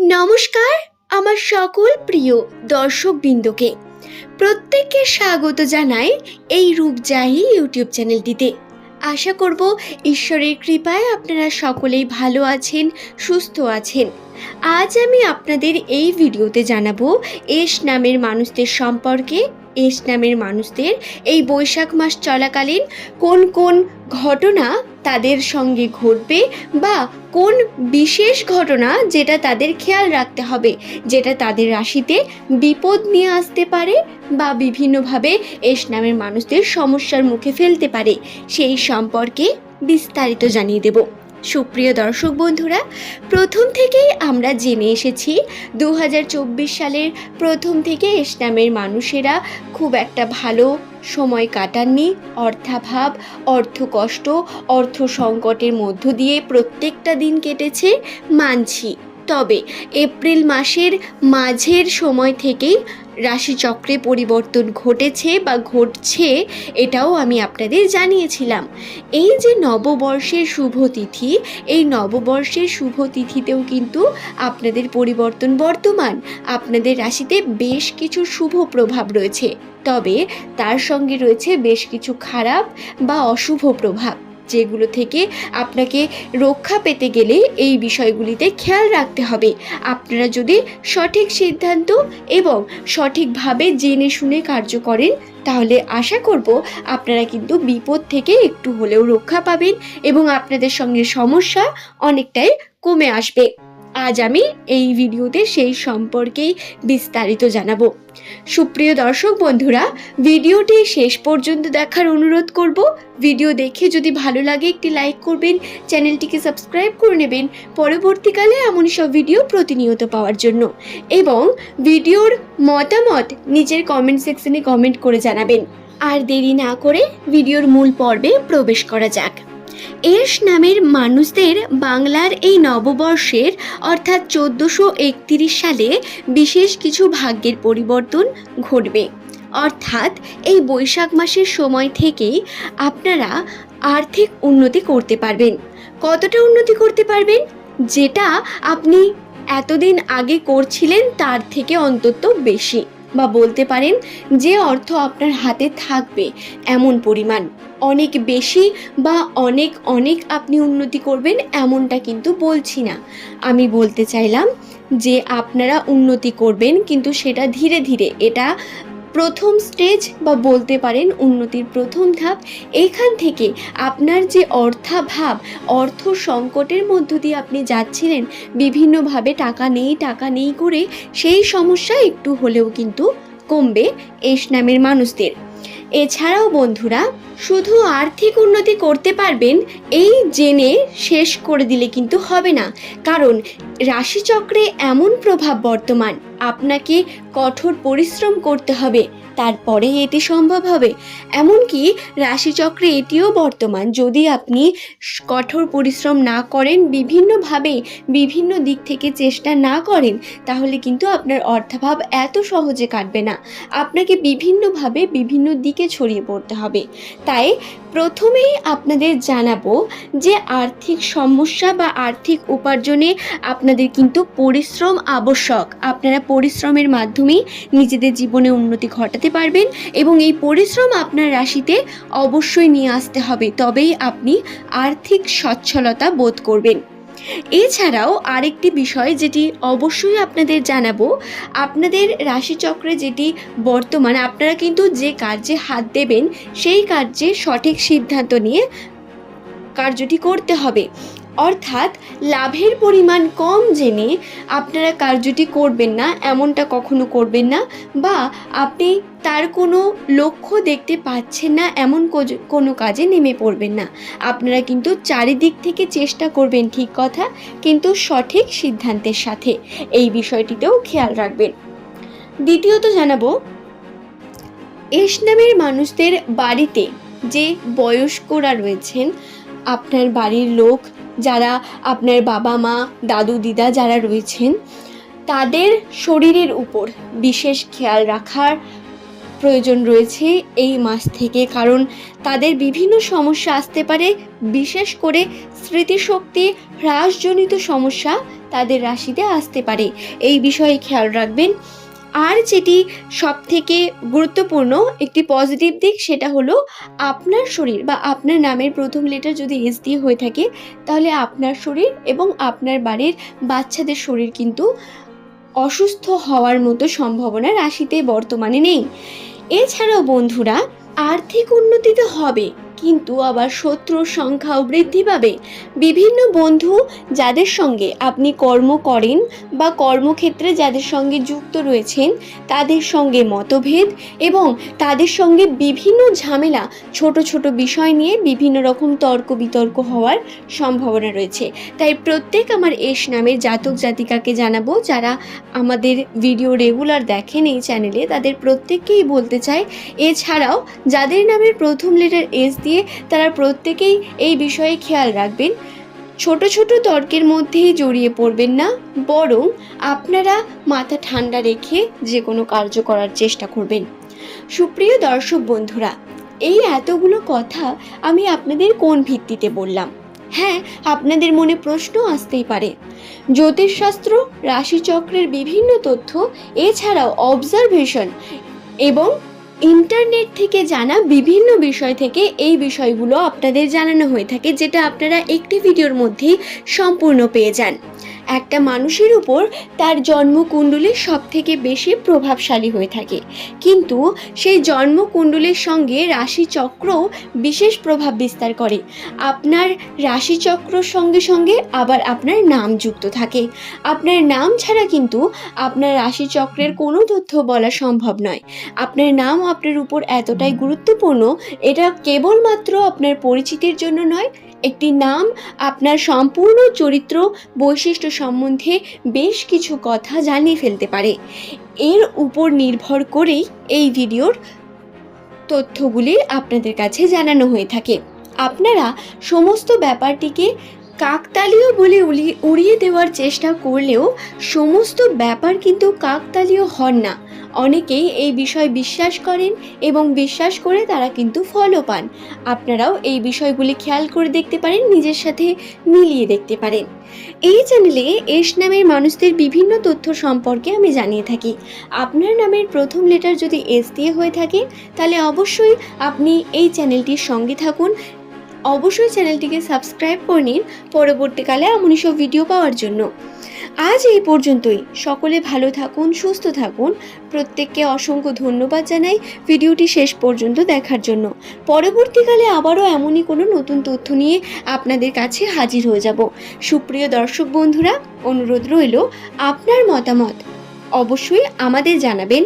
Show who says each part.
Speaker 1: নমস্কার, আমার সকল প্রিয় দর্শকবৃন্দকে। প্রত্যেককে স্বাগত জানাই এই রূপজাহি ইউটিউব চ্যানেলটিতে। আশা করব ঈশ্বরের কৃপায় আপনারা সকলেই ভালো আছেন, সুস্থ আছেন। আজ আমি আপনাদের এই ভিডিওতে জানাব এস নামের মানুষদের সম্পর্কে। এস নামের মানুষদের এই বৈশাখ মাস চলাকালীন কোন কোন ঘটনা তাদের সঙ্গে ঘটবে বা কোন বিশেষ ঘটনা যেটা তাদের খেয়াল রাখতে হবে, যেটা তাদের রাশিতে বিপদ নিয়ে আসতে পারে বা বিভিন্নভাবে এস নামের মানুষদের সমস্যার মুখে ফেলতে পারে, সেই সম্পর্কে বিস্তারিত জানিয়ে দেব। সুপ্রিয় দর্শক বন্ধুরা, প্রথম থেকেই আমরা জেনে এসেছি দু হাজার চব্বিশ সালের প্রথম থেকে ইসলামের মানুষেরা খুব একটা ভালো সময় কাটাননি। অর্থাভাব অর্থ কষ্ট অর্থ সংকটের মধ্য দিয়ে প্রত্যেকটা দিন কেটেছে মানছি। তবে এপ্রিল মাসের মাঝের সময় থেকেই রাশিচক্রে পরিবর্তন ঘটেছে বা ঘটছে এটাও আমি আপনাদের জানিয়েছিলাম। এই যে নববর্ষের শুভ তিথি, এই নববর্ষের শুভ তিথিতেও কিন্তু আপনাদের পরিবর্তন বর্তমান। আপনাদের রাশিতে বেশ কিছু শুভ প্রভাব রয়েছে। তবে তার সঙ্গে রয়েছে বেশ কিছু খারাপ বা অশুভ প্রভাব। যেগুলো থেকে আপনাকে রক্ষা পেতে গেলে এই বিষয়গুলিতে খেয়াল রাখতে হবে। আপনারা যদি সঠিক সিদ্ধান্ত এবং সঠিকভাবে জেনে শুনে কার্য করেন, তাহলে আশা করব আপনারা কিন্তু বিপদ থেকে একটু হলেও রক্ষা পাবেন এবং আপনাদের সঙ্গে সমস্যা অনেকটাই কমে আসবে। আজ আমি এই ভিডিওতে সেই সম্পর্কেই বিস্তারিত জানাব। সুপ্রিয় দর্শক বন্ধুরা, ভিডিওটি শেষ পর্যন্ত দেখার অনুরোধ করব। ভিডিও দেখে যদি ভালো লাগে একটি লাইক করবেন, চ্যানেলটিকে সাবস্ক্রাইব করে নেবেন। পরবর্তীকালে এমনই সব ভিডিও প্রতিনিয়ত পাওয়ার জন্য। এবং ভিডিওর মতামত নিজের কমেন্ট সেকশনে কমেন্ট করে জানাবেন। আর দেরি না করে ভিডিওর মূল পর্বে প্রবেশ করা যাক। এস নামের মানুষদের বাংলার এই নববর্ষের, অর্থাৎ চোদ্দোশো সালে বিশেষ কিছু ভাগ্যের পরিবর্তন ঘটবে। অর্থাৎ এই বৈশাখ মাসের সময় থেকেই আপনারা আর্থিক উন্নতি করতে পারবেন। কতটা উন্নতি করতে পারবেন? যেটা আপনি এতদিন আগে করছিলেন, তার থেকে অন্তত বেশি। বা বলতে পারেন যে অর্থ আপনার হাতে থাকবে এমন পরিমাণ। অনেক বেশি বা অনেক অনেক আপনি উন্নতি করবেন এমনটা কিন্তু বলছি না। আমি বলতে চাইলাম যে আপনারা উন্নতি করবেন কিন্তু সেটা ধীরে ধীরে। এটা প্রথম স্টেজ বা বলতে পারেন উন্নতির প্রথম ধাপ, এখান থেকে আপনার যে অর্থাভাব, অর্থ সংকটের মধ্য দিয়ে আপনি যাচ্ছিলেন, বিভিন্নভাবে টাকা নেই টাকা নেই করে সেই সমস্যা একটু হলেও কিন্তু কমবে, এস নামের মানুষদের। এছাড়াও বন্ধুরা, শুধু আর্থিক উন্নতি করতে পারবেন, এই জেনে শেষ করে দিলে কিন্তু হবে না। কারণ, রাশিচক্রে এমন প্রভাব বর্তমান, আপনাকে কঠোর পরিশ্রম করতে হবে। তারপরে এটি সম্ভব হবে। এমনকি রাশিচক্রে এটিও বর্তমান। যদি আপনি কঠোর পরিশ্রম না করেন, বিভিন্নভাবে বিভিন্ন দিক থেকে চেষ্টা না করেন, তাহলে কিন্তু আপনার অর্থাভাব এত সহজে কাটবে না। আপনাকে বিভিন্নভাবে বিভিন্ন দিকে ছড়িয়ে পড়তে হবে। তাই প্রথমেই আপনাদের জানাব যে আর্থিক সমস্যা বা আর্থিক উপার্জনে আপনাদের কিন্তু পরিশ্রম আবশ্যক। আপনারা পরিশ্রমের মাধ্যমেই নিজেদের জীবনে উন্নতি ঘটাতে পারবেন এবং এই পরিশ্রম আপনার রাশিতে অবশ্যই নিয়ে আসতে হবে। তবেই আপনি আর্থিক সচ্ছলতা বোধ করবেন। এছাড়াও আরেকটি বিষয় যেটি অবশ্যই আপনাদের জানাব, আপনাদের রাশিচক্রে যেটি বর্তমানে, আপনারা কিন্তু যে কার্যে হাত দেবেন, সেই কার্যে সঠিক সিদ্ধান্ত নিয়ে কার্যটি করতে হবে। অর্থাৎ লাভের পরিমাণ কম জেনে আপনারা কার্যটি করবেন না, এমনটা কখনো করবেন না বা আপনি তার কোনো লক্ষ্য দেখতে পাচ্ছেন না, এমন কোনো কাজে নেমে পড়বেন না। আপনারা কিন্তু চারিদিক থেকে চেষ্টা করবেন ঠিক কথা, কিন্তু সঠিক সিদ্ধান্তের সাথে। এই বিষয়টিতেও খেয়াল রাখবেন। দ্বিতীয়ত জানাব, এস নামের মানুষদের বাড়িতে যে বয়স্করা রয়েছেন, আপনার বাড়ির লোক যারা আপনার বাবা মা, দাদু, দিদা যারা রয়েছেন, তাদের শরীরের উপর বিশেষ খেয়াল রাখার প্রয়োজন রয়েছে এই মাস থেকে। কারণ তাদের বিভিন্ন সমস্যা আসতে পারে, বিশেষ করে স্মৃতিশক্তি হ্রাসজনিত সমস্যা তাদের রাশিতে আসতে পারে। এই বিষয়ে খেয়াল রাখবেন। আর যেটি সব থেকে গুরুত্বপূর্ণ একটি পজিটিভ দিক সেটা হলো আপনার শরীর বা আপনার নামের প্রথম লেটার যদি এস দিয়ে হয়ে থাকে, তাহলে আপনার শরীর এবং আপনার বাড়ির বাচ্চাদের শরীর কিন্তু অসুস্থ হওয়ার মতো সম্ভাবনা রাশিতে বর্তমানে নেই। এছাড়াও বন্ধুরা, আর্থিক উন্নতি তো হবে কিন্তু আবার শত্রুর সংখ্যাও বৃদ্ধি পাবে। বিভিন্ন বন্ধু যাদের সঙ্গে আপনি কর্ম করেন বা কর্মক্ষেত্রে যাদের সঙ্গে যুক্ত রয়েছেন, তাদের সঙ্গে মতভেদ এবং তাদের সঙ্গে বিভিন্ন ঝামেলা, ছোট ছোট বিষয় নিয়ে বিভিন্ন রকম তর্ক বিতর্ক হওয়ার সম্ভাবনা রয়েছে। তাই প্রত্যেক আমার এস নামের জাতক জাতিকাকে জানাব যারা আমাদের ভিডিও রেগুলার দেখেন এই চ্যানেলে, তাদের প্রত্যেককেই বলতে চাই, এছাড়াও যাদের নামের প্রথম লেটার এস দিয়ে তারা প্রত্যেকেই এই বিষয়ে খেয়াল রাখবেন। ছোট ছোট তর্কের মধ্যেই জড়িয়ে পড়বেন না, বরং আপনারা মাথা ঠান্ডা রেখে যে কোনো কার্য করার চেষ্টা করবেন। সুপ্রিয় দর্শক বন্ধুরা, এই এতগুলো কথা আমি আপনাদের কোন ভিত্তিতে বললাম? হ্যাঁ আপনাদের মনে প্রশ্ন আসতেই পারে। জ্যোতিষশাস্ত্র, রাশিচক্রের বিভিন্ন তথ্য, এছাড়াও অবজারভেশন এবং ইন্টারনেট থেকে জানা বিভিন্ন বিষয় থেকে এই বিষয়গুলো আপনাদের জানানো হয়ে থাকে, যেটা আপনারা একটি ভিডিওর মধ্যেই সম্পূর্ণ পেয়ে যান। একটা মানুষের উপর তার জন্মকুণ্ডলী সব থেকে বেশি প্রভাবশালী হয়ে থাকে। কিন্তু সেই জন্মকুণ্ডলীর সঙ্গে রাশিচক্রও বিশেষ প্রভাব বিস্তার করে। আপনার রাশিচক্রর সঙ্গে সঙ্গে আবার আপনার নাম যুক্ত থাকে। আপনার নাম ছাড়া কিন্তু আপনার রাশিচক্রের কোনো তথ্য বলা সম্ভব নয়। আপনার নাম আপনার উপর এতটাই গুরুত্বপূর্ণ, এটা কেবলমাত্র আপনার পরিচিতির জন্য নয় একটি নাম, আপনার সম্পূর্ণ চরিত্র, বৈশিষ্ট্য সম্বন্ধে বেশ কিছু কথা জানিয়ে ফেলতে পারে। এর উপর নির্ভর করেই এই ভিডিওর তথ্যগুলি আপনাদের কাছে জানানো হয়ে থাকে। আপনারা সমস্ত ব্যাপারটিকে কাকতালীয় বলে উড়িয়ে দেওয়ার চেষ্টা করলেও সমস্ত ব্যাপার কিন্তু কাকতালীয় হন না। অনেকেই এই বিষয় বিশ্বাস করেন এবং বিশ্বাস করে তারা কিন্তু ফলও পান। আপনারাও এই বিষয়গুলি খেয়াল করে দেখতে পারেন, নিজের সাথে মিলিয়ে দেখতে পারেন। এই চ্যানেলে এস নামের মানুষদের বিভিন্ন তথ্য সম্পর্কে আমি জানিয়ে থাকি। আপনার নামের প্রথম লেটার যদি এস দিয়ে হয়ে থাকে, তাহলে অবশ্যই আপনি এই চ্যানেলটির সঙ্গে থাকুন অবশ্যই চ্যানেলটিকে সাবস্ক্রাইব করে নিন পরবর্তীকালে এমনই সব ভিডিও পাওয়ার জন্য। আজ এই পর্যন্তই। সকলে ভালো থাকুন, সুস্থ থাকুন। প্রত্যেককে অসংখ্য ধন্যবাদ জানাই ভিডিওটি শেষ পর্যন্ত দেখার জন্য। পরবর্তীকালে আবারও এমনই কোনো নতুন তথ্য নিয়ে আপনাদের কাছে হাজির হয়ে যাব। সুপ্রিয় দর্শক বন্ধুরা, অনুরোধ রইল আপনার মতামত অবশ্যই আমাদের জানাবেন।